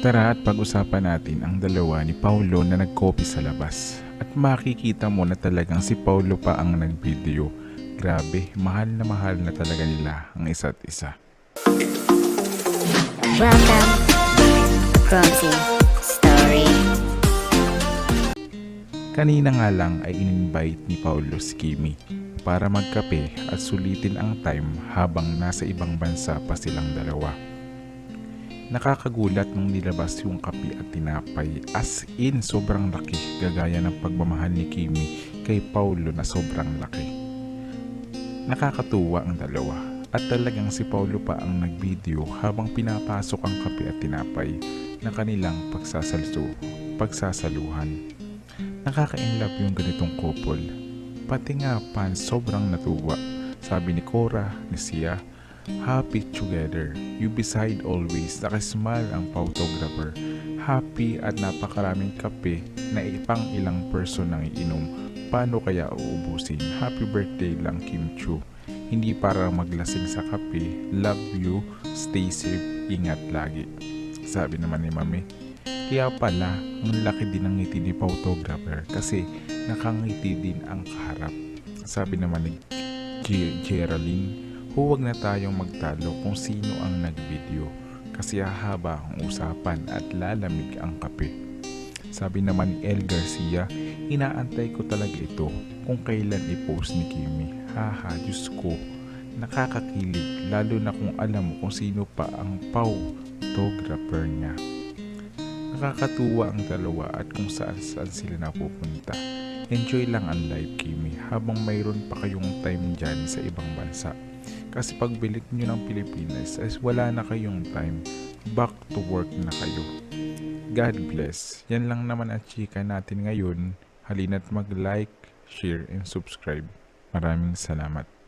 Tara at pag-usapan natin ang dalawa ni Paulo na nagkopi sa labas. At makikita mo na talagang si Paulo pa ang nag-video. Grabe, mahal na mahal na talaga nila ang isa't isa. Welcome, Story. Kanina nga lang ay in-invite ni Paulo si Kimi para magkape at sulitin ang time habang nasa ibang bansa pa silang dalawa. Nakakagulat nung nilabas yung kape at tinapay as in sobrang laki gagaya ng pagmamahal ni Kimi kay Paulo na sobrang laki. Nakakatuwa ang dalawa at talagang si Paulo pa ang nagvideo habang pinapasok ang kape at tinapay na kanilang pagsasalso, pagsasaluhan. Nakaka-inlove yung ganitong couple. Pati nga pan sobrang natuwa. Sabi ni Cora, ni Sia, Happy together. You beside always. Nakasmile ang photographer. Happy at napakaraming kape na ipang ilang person ang iinom. Paano kaya uubusin? Happy birthday lang Kim Chu. Hindi para maglasing sa kape. Love you. Stay safe. Ingat lagi. Sabi naman ni Mami. Kaya pala, ang laki din ng ngiti ni photographer kasi nakangiti din ang kaharap. Sabi naman ni G- huwag na tayong magtalo kung sino ang nagvideo kasi hahaba ang usapan at lalamig ang kape. Sabi naman ni El Garcia, inaantay ko talaga ito kung kailan i-post ni Kimi. Haha, Diyos ko, nakakakilig lalo na kung alam mo kung sino pa ang photographer niya. Nakakatuwa ang dalawa at kung saan saan sila napupunta. Enjoy lang ang live Kimi habang mayroon pa kayong time dyan sa ibang bansa. Kasi pag bilik nyo ng Pilipinas is wala na kayong time. Back to work na kayo. God bless. Yan lang naman ang chika natin ngayon. Halina't mag-like, share, and subscribe. Maraming salamat.